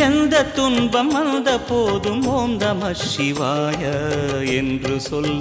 எந்த துன்பம் வந்த போதும் ஓம் நம சிவாய என்று சொல்ல